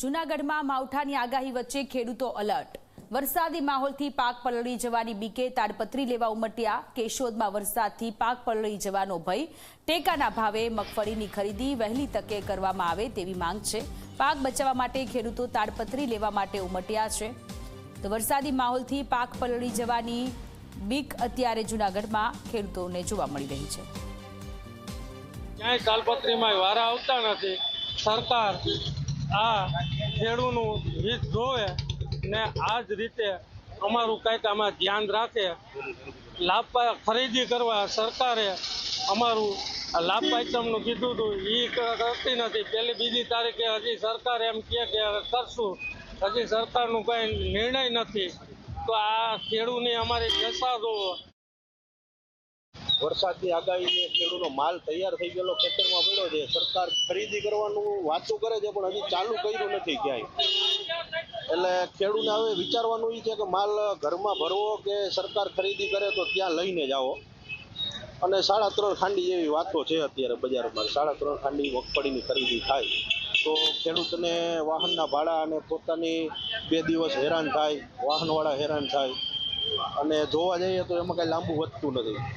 જૂનાગઢમાં માવઠાની આગાહી વચ્ચે ખેડૂતો અલર્ટ. વરસાદી માહોલથી પાક પલળી જવાની બીકે તાડપત્રી લેવા ઉમટ્યા. કેશોદમાં વરસાદથી પાક પલળી જવાનો ભય. ટેકાના ભાવે મગફળીની ખરીદી વહેલી તકે કરવામાં આવે તેવી માંગ છે. પાક બચાવવા માટે ખેડૂતો તાડપત્રી લેવા માટે ઉમટ્યા છે. તો વરસાદી માહોલથી પાક પલળી જવાની બીક અત્યારે જૂનાગઢમાં ખેડૂતોને જોવા મળી રહી છે. ક્યાંય તાલપત્રીમાં વારા આવતા નથી. સરકાર આ ખેડૂતનું હિત જોવે ને આ જ રીતે અમારું કંઈક આમાં ધ્યાન રાખે લાભ ખરીદી કરવા સરકારે અમારું લાભ પાંચમનું કીધું હતું એ કરતી નથી. પહેલી બીજી તારીખે હજી સરકાર એમ કહે કે કરશું. હજી સરકારનું કંઈ નિર્ણય નથી. તો આ ખેડૂતની અમારી દશા જોવો. વરસાદની આગાહીને ખેડૂતનો માલ તૈયાર થઈ ગયેલો ખેતરમાં પડ્યો છે. સરકાર ખરીદી કરવાનું વાતો કરે છે, પણ હજી ચાલુ કર્યું નથી ક્યાંય. એટલે ખેડૂતને હવે વિચારવાનું એ છે કે માલ ઘરમાં ભરવો કે સરકાર ખરીદી કરે તો ત્યાં લઈને જાઓ. અને સાડા ત્રણ ખાંડી જેવી વાતો છે અત્યારે બજારમાં. સાડા ત્રણ ખાંડી મગફળીની ખરીદી થાય. તો ખેડૂતને વાહનના ભાડા અને પોતાની બે દિવસ હેરાન થાય, વાહનવાળા હેરાન થાય. અને જોવા જઈએ તો એમાં કાંઈ લાંબુ વધતું નથી.